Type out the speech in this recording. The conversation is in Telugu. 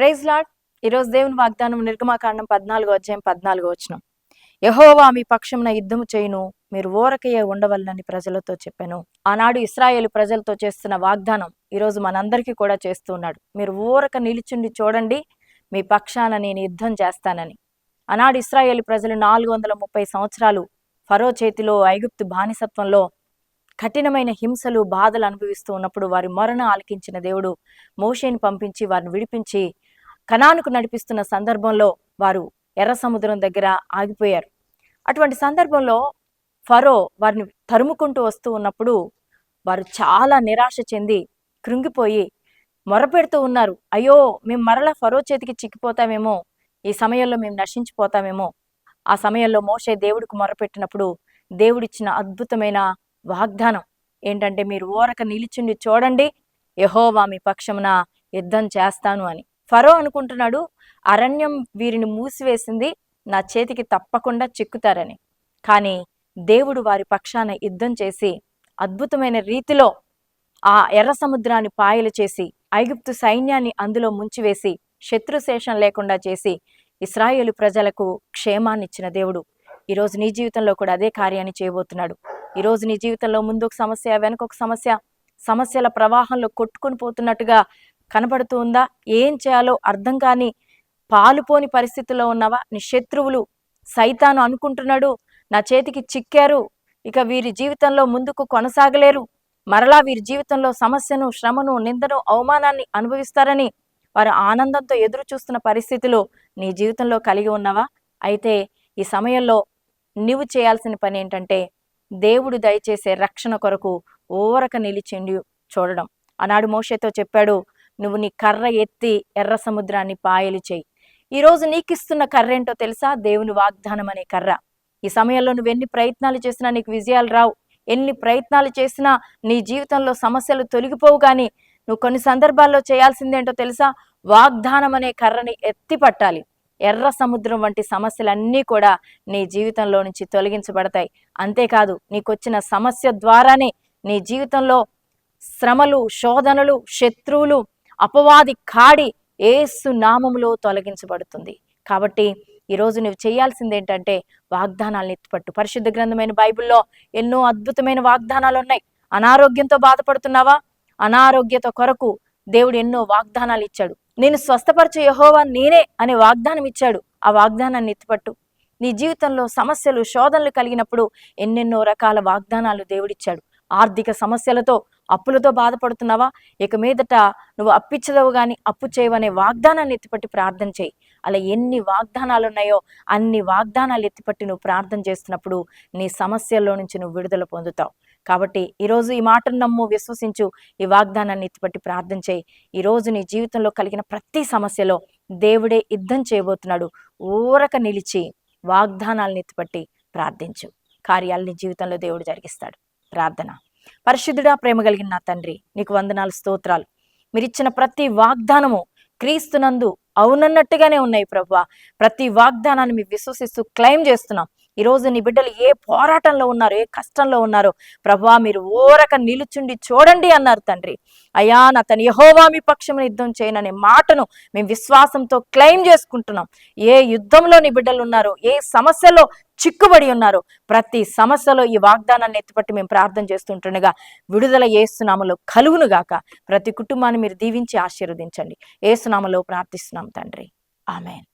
Praise lord. ఈరోజు దేవుని వాగ్దానం నిర్గమాకాండం పద్నాలుగో అధ్యాయం పద్నాలుగో వచ్చిన యహోవా మీ పక్షమున యుద్ధము చేయును మీరు ఓరకయ్యే ఉండవల్లని ప్రజలతో చెప్పాను. ఆనాడు ఇస్రాయేల్ ప్రజలతో చేస్తున్న వాగ్దానం ఈరోజు మనందరికీ కూడా చేస్తూ ఉన్నాడు. మీరు ఊరక నిలిచుండి చూడండి మీ పక్షాన నేను యుద్ధం చేస్తానని. ఆనాడు ఇస్రాయేల్ ప్రజలు నాలుగు వందల ముప్పై సంవత్సరాలు ఫరో చేతిలో ఐగుప్తు బానిసత్వంలో కఠినమైన హింసలు బాధలు అనుభవిస్తూ ఉన్నప్పుడు వారి మరణ ఆలకించిన దేవుడు మోషేని పంపించి వారిని విడిపించి కణానుకు నడిపిస్తున్న సందర్భంలో వారు ఎర్ర సముద్రం దగ్గర ఆగిపోయారు. అటువంటి సందర్భంలో ఫరో వారిని తరుముకుంటూ వస్తూ ఉన్నప్పుడు వారు చాలా నిరాశ చెంది కృంగిపోయి మొరపెడుతూ ఉన్నారు. అయ్యో మేము మరలా ఫరో చేతికి చిక్కిపోతామేమో? ఈ సమయంలో మేము నశించిపోతామేమో? ఆ సమయంలో మోషే దేవుడికి మొరపెట్టినప్పుడు దేవుడిచ్చిన అద్భుతమైన వాగ్దానం ఏంటంటే మీరు ఓరక నిలిచుండి చూడండి యహోవా మీ పక్షమున యుద్ధం చేస్తాను అని. ఫరో అనుకుంటున్నాడు అరణ్యం వీరిని మూసివేసింది నా చేతికి తప్పకుండా చిక్కుతారని. కానీ దేవుడు వారి పక్షాన యుద్ధం చేసి అద్భుతమైన రీతిలో ఆ ఎర్ర సముద్రాన్ని పాయలు చేసి ఐగుప్తు సైన్యాన్ని అందులో ముంచివేసి శత్రుశేషం లేకుండా చేసి ఇస్రాయేలు ప్రజలకు క్షేమాన్నిచ్చిన దేవుడు. ఈరోజు నీ జీవితంలో కూడా అదే కార్యాన్ని చేయబోతున్నాడు. ఈరోజు నీ జీవితంలో ముందు ఒక సమస్య వెనక ఒక సమస్య సమస్యల ప్రవాహంలో కొట్టుకొని పోతున్నట్టుగా కనబడుతూ ఉందా ఏం చేయాలో అర్థం కాని పాలుపోని పరిస్థితుల్లో ఉన్నావా? నీ శత్రువులు సైతాను అనుకుంటున్నాడు నా చేతికి చిక్కారు ఇక వీరి జీవితంలో ముందుకు కొనసాగలేరు. మరలా వీరి జీవితంలో సమస్యను శ్రమను నిందను అవమానాన్ని అనుభవిస్తారని వారు ఆనందంతో ఎదురు చూస్తున్న పరిస్థితులు నీ జీవితంలో కలిగి ఉన్నావా? అయితే ఈ సమయంలో నీవు చేయాల్సిన పని ఏంటంటే దేవుడు దయచేసే రక్షణ కొరకు ఓరక నిలిచిండి చూడడం. ఆనాడు మోషేతో చెప్పాడు నువ్వు నీ కర్ర ఎత్తి ఎర్ర సముద్రాన్ని పాయలు చేయి. ఈరోజు నీకిస్తున్న కర్ర ఏంటో తెలుసా? దేవుని వాగ్దానం అనే కర్ర. ఈ సమయంలో నువ్వు ఎన్ని ప్రయత్నాలు చేసినా నీకు విజయాలు రావు. ఎన్ని ప్రయత్నాలు చేసినా నీ జీవితంలో సమస్యలు తొలగిపోవు కానీ నువ్వు కొన్ని సందర్భాల్లో చేయాల్సిందేంటో తెలుసా? వాగ్దానం అనే కర్రని ఎత్తి పట్టాలి. ఎర్ర సముద్రం వంటి సమస్యలన్నీ కూడా నీ జీవితంలో నుంచి తొలగించబడతాయి. అంతేకాదు నీకొచ్చిన సమస్య ద్వారానే నీ జీవితంలో శ్రమలు శోధనలు శత్రువులు అపవాది కాడి ఏసు నామములో తొలగించబడుతుంది. కాబట్టి ఈరోజు నువ్వు చేయాల్సింది ఏంటంటే వాగ్దానాలను ఎత్తుపట్టు. పరిశుద్ధ గ్రంథమైన బైబిల్లో ఎన్నో అద్భుతమైన వాగ్దానాలు ఉన్నాయి. అనారోగ్యంతో బాధపడుతున్నావా? అనారోగ్యత కొరకు దేవుడు ఎన్నో వాగ్దానాలు ఇచ్చాడు. నేను స్వస్థపరిచే యహోవా నేనే అనే వాగ్దానం ఇచ్చాడు. ఆ వాగ్దానాన్ని ఎత్తుపట్టు. నీ జీవితంలో సమస్యలు శోధనలు కలిగినప్పుడు ఎన్నెన్నో రకాల వాగ్దానాలు దేవుడిచ్చాడు. ఆర్థిక సమస్యలతో అప్పులతో బాధపడుతున్నావా? ఇక మీదట నువ్వు అప్పిచ్చదవు కానీ అప్పు చేయవనే వాగ్దానాన్ని ఎత్తిపట్టి ప్రార్థన చేయి. అలా ఎన్ని వాగ్దానాలు ఉన్నాయో అన్ని వాగ్దానాలు ఎత్తిపట్టి నువ్వు ప్రార్థన చేస్తున్నప్పుడు నీ సమస్యల్లో నుంచి నువ్వు విడుదల పొందుతావు. కాబట్టి ఈరోజు ఈ మాటను నమ్ము విశ్వసించు ఈ వాగ్దానాన్ని ఎత్తిపట్టి ప్రార్థన చేయి. ఈరోజు నీ జీవితంలో కలిగిన ప్రతి సమస్యలో దేవుడే యుద్ధం చేయబోతున్నాడు. ఊరక నిలిచి వాగ్దానాలను ఎత్తిపట్టి ప్రార్థించు. కార్యాలని జీవితంలో దేవుడు జరిగిస్తాడు. ప్రార్థన. పరిశుద్ధుడా ప్రేమ కలిగిన నా తండ్రి నీకు వందనాలు స్తోత్రాలు. మీరిచ్చిన ప్రతి వాగ్దానము క్రీస్తునందు అవునన్నట్టుగానే ఉన్నాయి ప్రభు. ప్రతి వాగ్దానాన్ని మీ విశ్వసిస్తూ క్లెయిమ్ చేస్తున్నాం. ఈ రోజు నీ బిడ్డలు ఏ పోరాటంలో ఉన్నారు ఏ కష్టంలో ఉన్నారో ప్రభా మీరు ఓరక నిలుచుండి చూడండి అన్నారు తండ్రి. అయా నా తన యహోవామి యుద్ధం చేయననే మాటను మేము విశ్వాసంతో క్లెయిమ్ చేసుకుంటున్నాం. ఏ యుద్ధంలో నీ బిడ్డలు ఉన్నారో ఏ సమస్యలో చిక్కుబడి ఉన్నారో ప్రతి సమస్యలో ఈ వాగ్దానాన్ని ఎత్తుపట్టి మేము ప్రార్థన చేస్తుంటుండగా విడుదల ఏసునామలో కలుగును గాక. ప్రతి కుటుంబాన్ని మీరు దీవించి ఆశీర్వదించండి. ఏసునామలో ప్రార్థిస్తున్నాం తండ్రి. ఆమెన్.